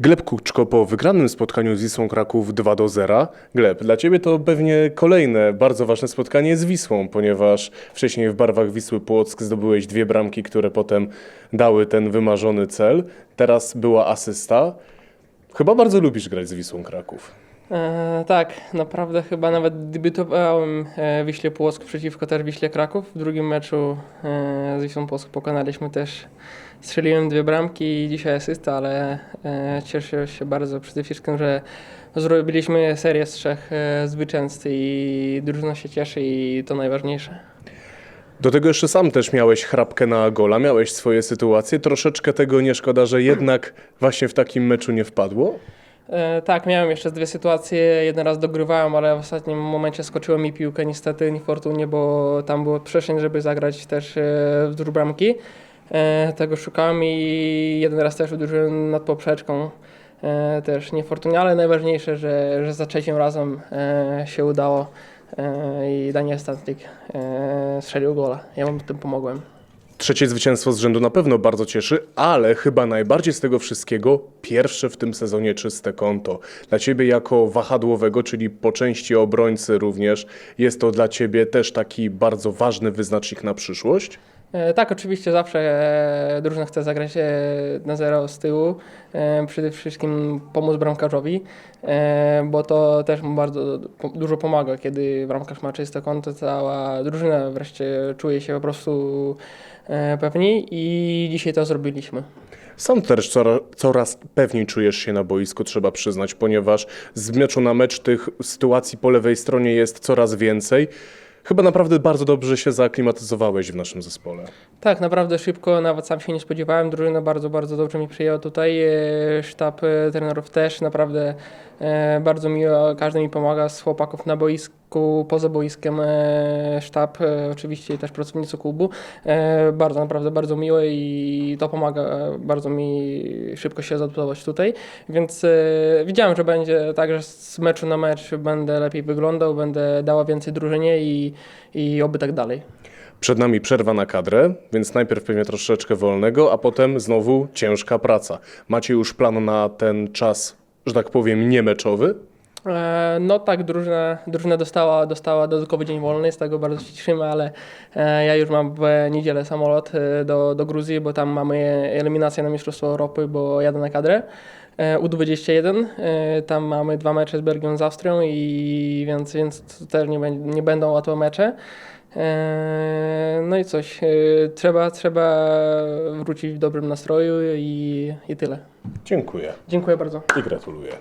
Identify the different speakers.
Speaker 1: Gleb Kuczko po wygranym spotkaniu z Wisłą Kraków 2 do 0. Gleb, dla Ciebie to pewnie kolejne bardzo ważne spotkanie z Wisłą, ponieważ wcześniej w barwach Wisły Płock zdobyłeś dwie bramki, które potem dały ten wymarzony cel. Teraz była asysta. Chyba bardzo lubisz grać z Wisłą Kraków.
Speaker 2: E, tak, naprawdę chyba nawet debiutowałem e, Wiśle Płock przeciwko też Wiśle Kraków. W drugim meczu e, z Wisłą Płock pokonaliśmy też, strzeliłem dwie bramki i dzisiaj asysta, ale e, cieszę się bardzo przede wszystkim, że zrobiliśmy serię z trzech e, zwycięstw i drużyna się cieszy i to najważniejsze.
Speaker 1: Do tego jeszcze sam też miałeś chrapkę na gola, miałeś swoje sytuacje. Troszeczkę tego nie szkoda, że jednak właśnie w takim meczu nie wpadło.
Speaker 2: E, tak, miałem jeszcze dwie sytuacje. Jeden raz dogrywałem, ale w ostatnim momencie skoczyło mi piłkę niestety niefortunnie, bo tam było przestrzeń, żeby zagrać też e, wzdłuż bramki. E, tego szukałem i jeden raz też uderzyłem nad poprzeczką. Też niefortunnie, ale najważniejsze, że, że za trzecim razem się udało i Daniel Stantlik strzelił gola. Ja mu tym pomogłem.
Speaker 1: Trzecie zwycięstwo z rzędu na pewno bardzo cieszy, ale chyba najbardziej z tego wszystkiego pierwsze w tym sezonie czyste konto. Dla ciebie jako wahadłowego, czyli po części obrońcy również, jest to dla ciebie też taki bardzo ważny wyznacznik na przyszłość?
Speaker 2: E, Tak, oczywiście zawsze e, drużyna chce zagrać e, na zero z tyłu. Przede wszystkim pomóc bramkarzowi, bo to też mu bardzo dużo pomaga, kiedy bramkarz ma czyste konto, cała drużyna wreszcie czuje się po prostu pewniej i dzisiaj to zrobiliśmy.
Speaker 1: Sam też coraz, coraz pewniej czujesz się na boisku, trzeba przyznać, ponieważ z meczu na mecz tych sytuacji po lewej stronie jest coraz więcej. Chyba naprawdę bardzo dobrze się zaaklimatyzowałeś w naszym zespole.
Speaker 2: Tak, naprawdę szybko, nawet sam się nie spodziewałem. Drużyna bardzo, bardzo dobrze mi przyjęła tutaj. E, Sztab e, trenerów też naprawdę e, bardzo miło, każdy mi pomaga z chłopaków na boisku, poza boiskiem. e, Sztab, e, oczywiście też pracownicy klubu. E, Bardzo, naprawdę bardzo miłe i to pomaga bardzo mi szybko się zaadaptować tutaj. Więc widziałem, że będzie tak, że z meczu na mecz będę lepiej wyglądał, będę dała więcej drużynie i, i oby tak dalej.
Speaker 1: Przed nami przerwa na kadrę, więc najpierw pewnie troszeczkę wolnego, a potem znowu ciężka praca. Macie już plan na ten czas, że tak powiem, niemeczowy?
Speaker 2: E, No tak, drużyna, drużyna dostała, dostała dodatkowy dzień wolny, z tego bardzo się cieszymy, ale e, ja już mam w niedzielę samolot e, do, do Gruzji, bo tam mamy eliminację na Mistrzostwo Europy, bo jadę na kadrę. E, U21, e, tam mamy dwa mecze z Belgią, z Austrią i więc, więc to też nie, będzie, nie będą łatwe mecze. No i coś, trzeba, trzeba wrócić w dobrym nastroju i, i tyle.
Speaker 1: Dziękuję
Speaker 2: Dziękuję bardzo.
Speaker 1: i gratuluję.